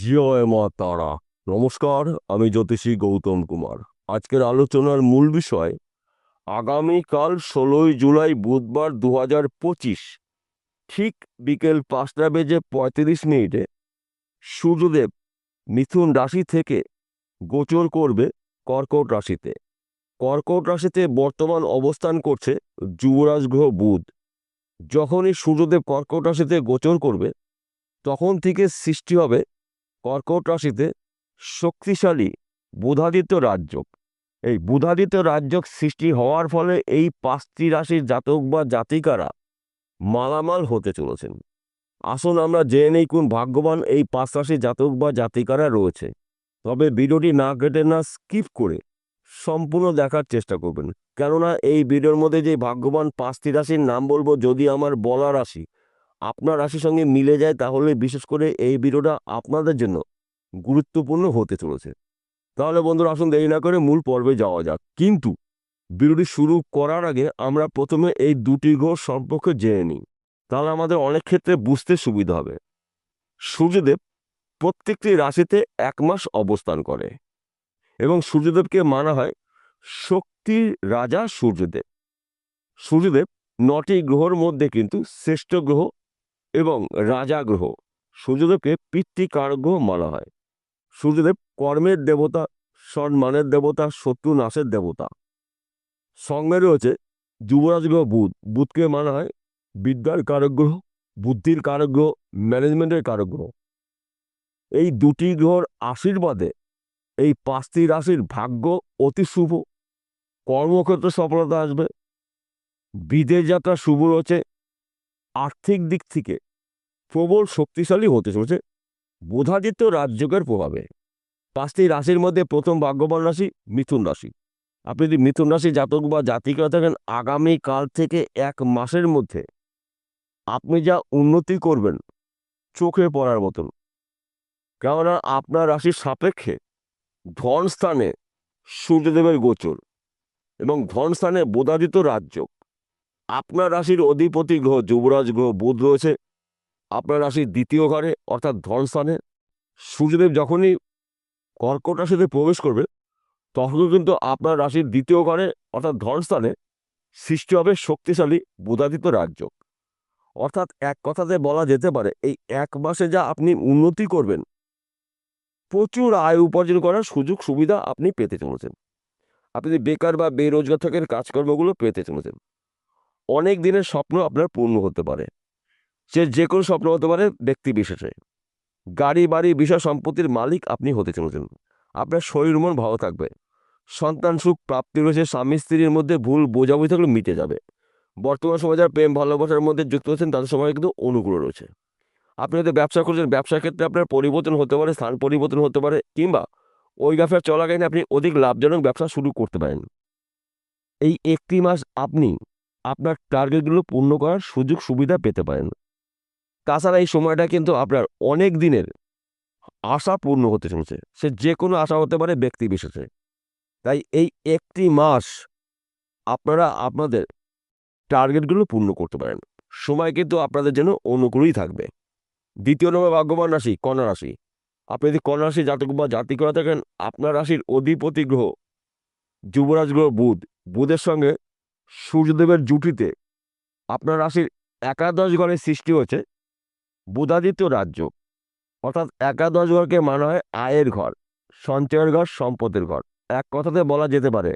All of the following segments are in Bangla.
জয় মা তারা নমস্কার, আমি জ্যোতিষী গৌতম কুমার। আজকের আলোচনার মূল বিষয়, আগামীকাল ষোলোই জুলাই বুধবার দু হাজার পঁচিশ, ঠিক বিকেল পাঁচটা বেজে পঁয়ত্রিশ মিনিটে সূর্যদেব মিথুন রাশি থেকে গোচর করবে কর্কট রাশিতে। কর্কট রাশিতে বর্তমান অবস্থান করছে যুবরাজ গ্রহ বুধ। যখনই সূর্যদেব কর্কট রাশিতে গোচর করবে, তখন থেকে সৃষ্টি হবে কর্কট রাশিতে শক্তিশালী বুধাদিত্য রাজযোগ। এই বুধাদিত্য রাজযোগ সৃষ্টি হওয়ার ফলে এই পাঁচটি রাশির জাতক বা জাতিকারা মালামাল হতে চলেছেন। আসুন আমরা জেনে নেই কোন ভাগ্যবান এই পাঁচ রাশির জাতক বা জাতিকারা রয়েছে। তবে ভিডিওটি না কেটে না স্কিপ করে সম্পূর্ণ দেখার চেষ্টা করবেন। কেননা এই ভিডিওর মধ্যে যে ভাগ্যবান পাঁচটি রাশির নাম বলব, যদি আমার বলা রাশি আপনার রাশির সঙ্গে মিলে যায় তাহলে বিশেষ করে এই ভিডিওটা আপনাদের জন্য গুরুত্বপূর্ণ হতে চলেছে। তাহলে বন্ধুরা আসুন দেরি না করে মূল পর্বে যাওয়া যাক। কিন্তু ভিডিওটি শুরু করার আগে আমরা প্রথমে এই দুটি গ্রহ সম্পর্কে জেনে নিই। তাহলে আমাদের অনেক ক্ষেত্রে বুঝতে সুবিধা হবে। সূর্যদেব প্রত্যেকটি রাশিতে এক মাস অবস্থান করে এবং সূর্যদেবকে মানা হয় শক্তির রাজা সূর্যদেব। সূর্যদেব নটি গ্রহর মধ্যে কিন্তু শ্রেষ্ঠ গ্রহ এবং রাজা গ্রহ সূর্যদেবকে পিতৃকার গ্রহ মানা হয়। সূর্যদেব কর্মের দেবতা, সম্মানের দেবতা শত্রু নাশের দেবতা। সঙ্গে রয়েছে যুবরাজ গ্রহ বুধ। বুধকে মানা হয় বিদ্যার কারক গ্রহ বুদ্ধির কারক গ্রহ ম্যানেজমেন্টের কারক গ্রহ এই দুটি গ্রহর আশীর্বাদে এই পাঁচটি রাশির ভাগ্য অতি শুভ। কর্মক্ষেত্রে সফলতা আসবে। বিদেশ যাত্রা শুভ রয়েছে। আর্থিক দিক থেকে প্রবল শক্তিশালী হতে চলেছে বোধাদিত্য রাজযোগের প্রভাবে। পাঁচটি রাশির মধ্যে প্রথম ভাগ্যবান রাশি মিথুন রাশি। আপনি যদি মিথুন রাশি জাতক বা জাতিকা থাকেন কাল থেকে এক মাসের মধ্যে আপনি যা উন্নতি করবেন, চোখে পড়ার মতন। কেননা আপনার রাশির সাপেক্ষে ধন স্থানে সূর্যদেবের গোচর এবং ধন স্থানে বোধাদিত রাজযোগ। আপনার রাশির অধিপতি গ্রহ যুবরাজ গ্রহ বুধ রয়েছে। আপনার রাশির দ্বিতীয় ঘরে, অর্থাৎ ধন স্থানে, সূর্যদেব যখনই কর্কট রাশিতে প্রবেশ করবে তখন কিন্তু আপনার রাশির দ্বিতীয় ঘরে, অর্থাৎ ধন স্থানে, সৃষ্টি হবে শক্তিশালী বুধাদিত রাজ্য অর্থাৎ এক কথাতে বলা যেতে পারে, এই এক মাসে যা আপনি উন্নতি করবেন, প্রচুর আয় উপার্জন করার সুযোগ সুবিধা আপনি পেতে চলেছেন। আপনি বেকার বা বেরোজগার থাকেন, কাজকর্মগুলো পেতে চলেছেন। অনেক দিনের স্বপ্ন আপনার পূর্ণ হতে পারে। সে যে কোনো স্বপ্ন হতে পারে ব্যক্তি বিশেষে। গাড়ি, বাড়ি, বিষয়, সম্পত্তির মালিক আপনি হতে চলেছেন। আপনার শরীর, মন ভালো থাকবে। সন্তান সুখ প্রাপ্তি রয়েছে, স্বামী স্ত্রীর মধ্যে ভুল বোঝাবুঝি থাকলে মিটে যাবে। বর্তমান সময় যারা প্রেম, ভালোবাসার মধ্যে যুক্ত হচ্ছেন তাদের সময় কিন্তু অনুকূল রয়েছে। আপনি হয়তো ব্যবসা করছেন, ব্যবসার ক্ষেত্রে আপনার পরিবর্তন হতে পারে, স্থান পরিবর্তন হতে পারে, কিংবা ওই ব্যবসা চলাকালীন আপনি অধিক লাভজনক ব্যবসা শুরু করতে পারেন। এই একটি মাস আপনি আপনার টার্গেটগুলো পূর্ণ করার সুযোগ সুবিধা পেতে পারেন। তাছাড়া এই সময়টা কিন্তু আপনার অনেক দিনের আশা পূর্ণ হতে চলেছে। সে যে কোনো আশা হতে পারে ব্যক্তি বিশেষে। তাই এই একটি মাস আপনারা আপনাদের টার্গেটগুলো পূর্ণ করতে পারেন। সময় কিন্তু আপনাদের জন্য অনুকূলই থাকবে। দ্বিতীয় নম্বর ভাগ্যবান রাশি, কন্যা রাশি। আপনি যদি কন্যা রাশি জাতক বা জাতি করে থাকেন, আপনার রাশির অধিপতি গ্রহ যুবরাজ গ্রহ বুধ। বুধের সঙ্গে সূর্যদেবের জুটিতে আপনার রাশির একাদশ ঘরে সৃষ্টি হয়েছে বুধাদিত্য রাজ্য। অর্থাৎ একাদশ ঘরকে মানা হয় আয়ের ঘর, সঞ্চয়ের ঘর সম্পদের ঘর। এক কথাতে বলা যেতে পারে,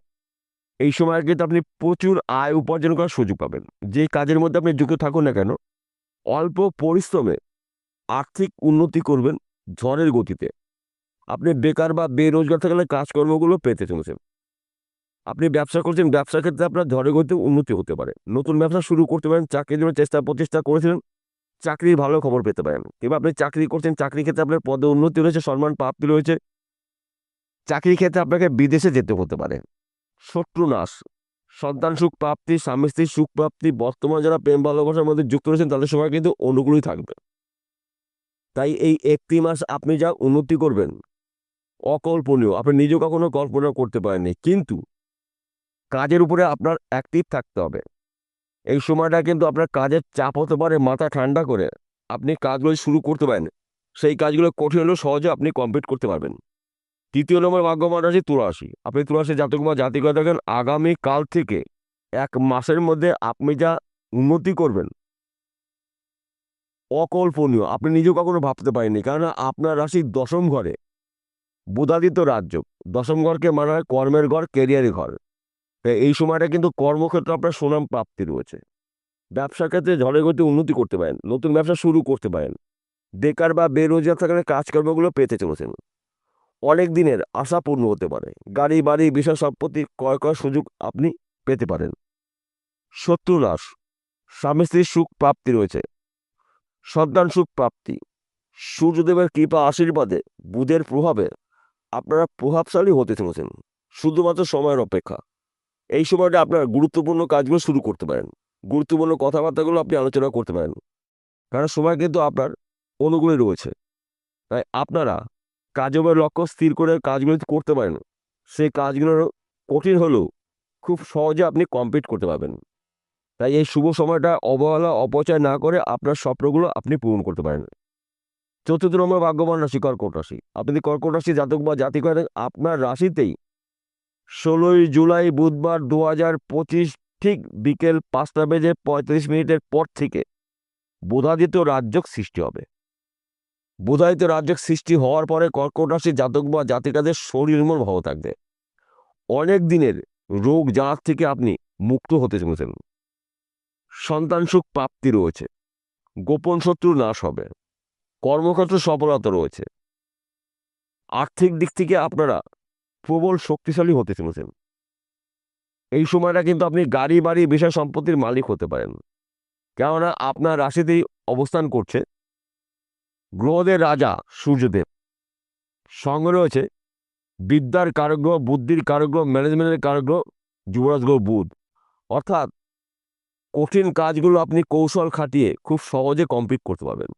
এই সময় কিন্তু আপনি প্রচুর আয় উপার্জন করার সুযোগ পাবেন। যে কাজের মধ্যে আপনি যুক্ত থাকুন না কেন, অল্প পরিশ্রমে আর্থিক উন্নতি করবেন ঝড়ের গতিতে। আপনি বেকার বা বেরোজগার থাকলে কাজকর্মগুলো পেতে চলেছেন। আপনি ব্যবসা করছেন, ব্যবসার ক্ষেত্রে আপনার ঝড়ের গতিতে উন্নতি হতে পারে। নতুন ব্যবসা শুরু করতে পারেন, চাকরির জন্য চেষ্টা, প্রচেষ্টা করেছিলেন, চাকরির ভালো খবর পেতে পারেন। কিংবা আপনি চাকরি করছেন, চাকরির ক্ষেত্রে আপনার পদে উন্নতি রয়েছে সম্মান প্রাপ্তি রয়েছে। চাকরির ক্ষেত্রে আপনাকে বিদেশে যেতে হতে পারে। শত্রু নাশ। সন্তান সুখ প্রাপ্তি, স্বামী স্ত্রীর সুখ প্রাপ্তি, বর্তমান যারা প্রেম ভালোবাসার মধ্যে যুক্ত রয়েছেন, তাদের সময় কিন্তু অনুকূলই থাকবে। তাই এই একটি মাস আপনি যা উন্নতি করবেন, অকল্পনীয়। আপনি নিজেও কখনো কল্পনা করতে পারেননি। কিন্তু কাজের উপরে আপনার অ্যাক্টিভ থাকতে হবে। এই সময়টা কিন্তু আপনার কাজের চাপ হতে পারে, মাথা ঠান্ডা করে। আপনি কাজগুলো শুরু করতে পারেন। সেই কাজগুলো কঠিন হলেও সহজে আপনি কমপ্লিট করতে পারবেন। তৃতীয় নম্বর ভাগ্যবান রাশি তুলারাশি। আপনি তুলারাশি জাতক বা জাতিকা দেখেন আগামী কাল থেকে এক মাসের মধ্যে আপনি যা উন্নতি করবেন, অকল্পনীয়। আপনি নিজেও কখনো ভাবতে পারেননি, কেননা আপনার রাশি দশম ঘরে। বুধাদিত্য রাজ্য দশম ঘরকে মানা হয় কর্মের ঘর কেরিয়ারের ঘর। এই সময়টা কিন্তু কর্মক্ষেত্রে আপনার সুনাম প্রাপ্তি রয়েছে। ব্যবসার ক্ষেত্রে ঝড়ে গতি উন্নতি করতে পারেন, নতুন ব্যবসা শুরু করতে পারেন। বেকার বা বেরোজগার থাকলে কাজকর্মগুলো পেতে চলেছেন। অনেক দিনের আশা পূর্ণ হতে পারে। গাড়ি, বাড়ি, বিষয় সম্পত্তি ক্রয় করার সুযোগ আপনি পেতে পারেন। শত্রু নাশ স্বামী স্ত্রীর সুখ প্রাপ্তি রয়েছে। সন্তান সুখ প্রাপ্তি। সূর্যদেবের কৃপা আশীর্বাদে বুধের প্রভাবে আপনারা প্রভাবশালী হতে চলেছেন। শুধুমাত্র সময়ের অপেক্ষা। এই সময়টা আপনার গুরুত্বপূর্ণ কাজগুলো শুরু করতে পারেন। গুরুত্বপূর্ণ কথাবার্তাগুলো আপনি আলোচনা করতে পারেন। কারণ সময় কিন্তু আপনার অনুকূলে রয়েছে। তাই আপনারা কাজের লক্ষ্য স্থির করে কাজগুলো করতে পারেন, সেই কাজগুলো কঠিন হলেও খুব সহজে আপনি কমপ্লিট করতে পারবেন। তাই এই শুভ সময়টা অবহেলা, অপচয় না করে আপনার স্বপ্নগুলো আপনি পূরণ করতে পারেন। চতুর্থ নম্বর ভাগ্যবান রাশি কর্কট রাশি। আপনি যদি কর্কট রাশি জাতক বা জাতি করেন আপনার রাশিতেই ষোলোই জুলাই বুধবার দু পঁচিশ ঠিক বিকেল পাঁচটা বেজে পঁয়ত্রিশ মিনিটের পর থেকে বোধাদিত রাজ্যক সৃষ্টি হবে। বুধাদিত্য রাজ্যক সৃষ্টি হওয়ার পরে কর্কট রাশি জাতক বা জাতিকাদের শরীর মন ভালো থাকবে। অনেক দিনের রোগ জ্বালার থেকে আপনি মুক্ত হতে চলেছেন। সন্তান সুখ প্রাপ্তি রয়েছে। গোপন শত্রু নাশ হবে। কর্মক্ষেত্রে সফলতা রয়েছে। আর্থিক দিক থেকে আপনারা প্রবল শক্তিশালী হতে চলেছেন। এই সময়টা কিন্তু আপনি গাড়ি, বাড়ি, বিষয় সম্পত্তির মালিক হতে পারেন। কেননা আপনার রাশিতেই অবস্থান করছে। গ্রহদের রাজা সূর্যদেব। সঙ্গে রয়েছে বিদ্যার কারগ্রহ, বুদ্ধির কারগ্রহ, ম্যানেজমেন্টের কারগ্রহ যুবরাজ গ্রহ বুধ। অর্থাৎ কঠিন কাজগুলো আপনি কৌশল খাটিয়ে খুব সহজে কমপ্লিট করতে পারবেন।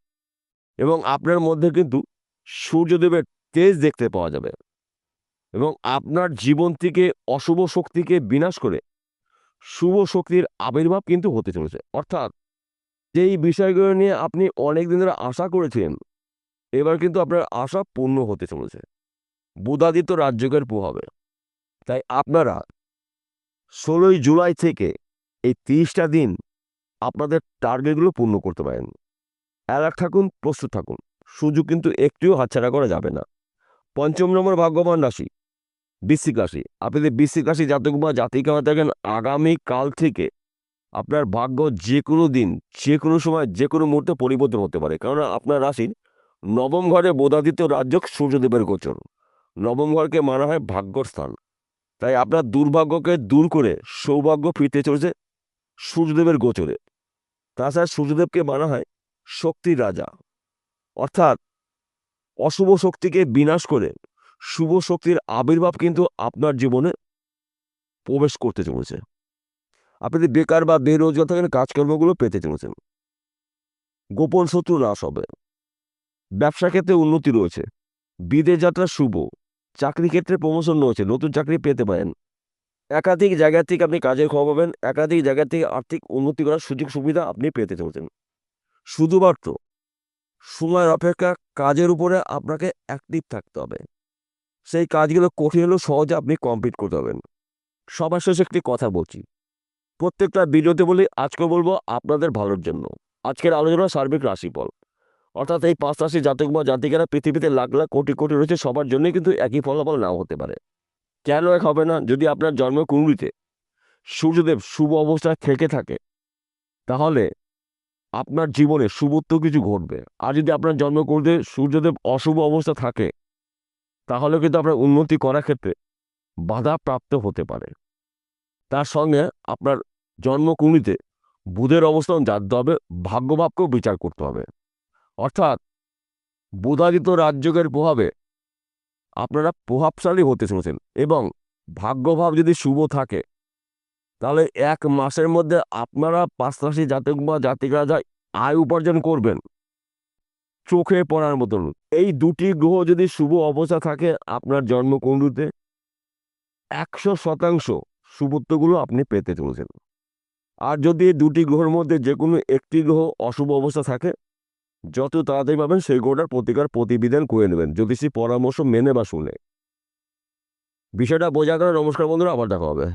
এবং আপনার মধ্যে কিন্তু সূর্যদেবের তেজ দেখতে পাওয়া যাবে। এবং আপনার জীবন থেকে অশুভ শক্তিকে বিনাশ করে শুভ শক্তির আবির্ভাব কিন্তু হতে চলেছে। অর্থাৎ যেই বিষয়গুলো নিয়ে আপনি অনেক দিন ধরে আশা করেছিলেন এবার কিন্তু আপনার আশা পূর্ণ হতে চলেছে। বুধাদিত্য রাজ্যকের প্রভাবে। তাই আপনারা ষোলোই জুলাই থেকে এই তিরিশটা দিন আপনাদের টার্গেটগুলো পূর্ণ করতে পারেন। অ্যালার্ট থাকুন, প্রস্তুত থাকুন। সুযোগ কিন্তু একটিও হাতছাড়া করা যাবে না। পঞ্চম নম্বর ভাগ্যবান রাশি, বৃশ্চিক রাশি। আপনি যদি বৃশ্চিক রাশি জাতক বা জাতিকা হয়ে থাকেন, আগামী কাল থেকে আপনার ভাগ্য যে কোনো দিন, যে কোনো সময়, যে কোনো মুহূর্তে পরিবর্তন হতে পারে। কারণ আপনার রাশির নবম ঘরে বোধাদিত্য রাজ্য সূর্যদেবের গোচর। নবম ঘরকে মানা হয় ভাগ্যর স্থান। তাই আপনার দুর্ভাগ্যকে দূর করে সৌভাগ্য ফিরতে চলেছে সূর্যদেবের গোচরে। তাছাড়া সূর্যদেবকে মানা হয় শক্তির রাজা। অর্থাৎ অশুভ শক্তিকে বিনাশ করে শুভ শক্তির আবির্ভাব কিন্তু আপনার জীবনে প্রবেশ করতে চলেছে। আপনি যদি বেকার বা বেরোজগার থাকেন, কাজকর্মগুলো পেতে চলেছেন। গোপন শত্রু নাশ হবে। ব্যবসা ক্ষেত্রে উন্নতি রয়েছে। বিদেশ যাত্রা শুভ। চাকরি ক্ষেত্রে প্রমোশন রয়েছে। নতুন চাকরি পেতে পারেন। একাধিক জায়গা থেকে আপনি কাজের খবর পাবেন। একাধিক জায়গা থেকে আর্থিক উন্নতি করার সুযোগ সুবিধা আপনি পেতে চলেছেন। শুধুমাত্র সময়ের অপেক্ষা কাজের উপরে আপনাকে অ্যাক্টিভ থাকতে হবে। সেই কাজগুলো কঠিন হলেও সহজে আপনি কমপ্লিট করতে পারবেন। সবার শেষে একটি কথা বলছি। প্রত্যেকটা ভিডিওতে বলি, আজকে বলব আপনাদের ভালোর জন্য। আজকের আলোচনা সার্বিক রাশিফল। অর্থাৎ এই পাঁচ রাশি জাতক বা জাতিকারা পৃথিবীতে লাখ লাখ কোটি কোটি রয়েছে, সবার জন্যই কিন্তু একই ফলাফল নাও হতে পারে। কেন এক হবে না? যদি আপনার জন্ম কুণ্ডলিতে সূর্যদেব শুভ অবস্থায় থেকে থাকে, তাহলে আপনার জীবনে শুভত্ব কিছু ঘটবে। আর যদি আপনার জন্ম কুণ্ডলিতে সূর্যদেব অশুভ অবস্থা থাকে তাহলে কিন্তু আপনার উন্নতি করার ক্ষেত্রে বাধা প্রাপ্ত হতে পারে। তার সঙ্গে আপনার জন্মকুণ্ডিতে বুধের অবস্থান জানতে হবে, ভাগ্যভাবকেও বিচার করতে হবে। অর্থাৎ বুধাদিত রাজ্যকের প্রভাবে আপনারা প্রভাবশালী হতে চলেছেন এবং ভাগ্যভাব যদি শুভ থাকে তাহলে এক মাসের মধ্যে আপনারা পাঁচ রাশি জাতক বা জাতিকরা যা আয় উপার্জন করবেন, চোখে পড়ার মতন। এই দুটি গ্রহ যদি শুভ অবস্থা থাকে আপনার জন্মকুণ্ডুতে একশো শতাংশ শুভত্বগুলো আপনি পেতে চলেছেন। আর যদি এই দুটি গ্রহের মধ্যে যে কোনো একটি গ্রহ অশুভ অবস্থা থাকে, যত তাড়াতাড়ি পাবেন সেই গ্রহটার প্রতিকার প্রতিবিধান করে নেবেন। জ্যোতিষী পরামর্শ মেনে বা শুনে। বিষয়টা বোঝা গেল নমস্কার বন্ধুরা, আবার দেখা হবে।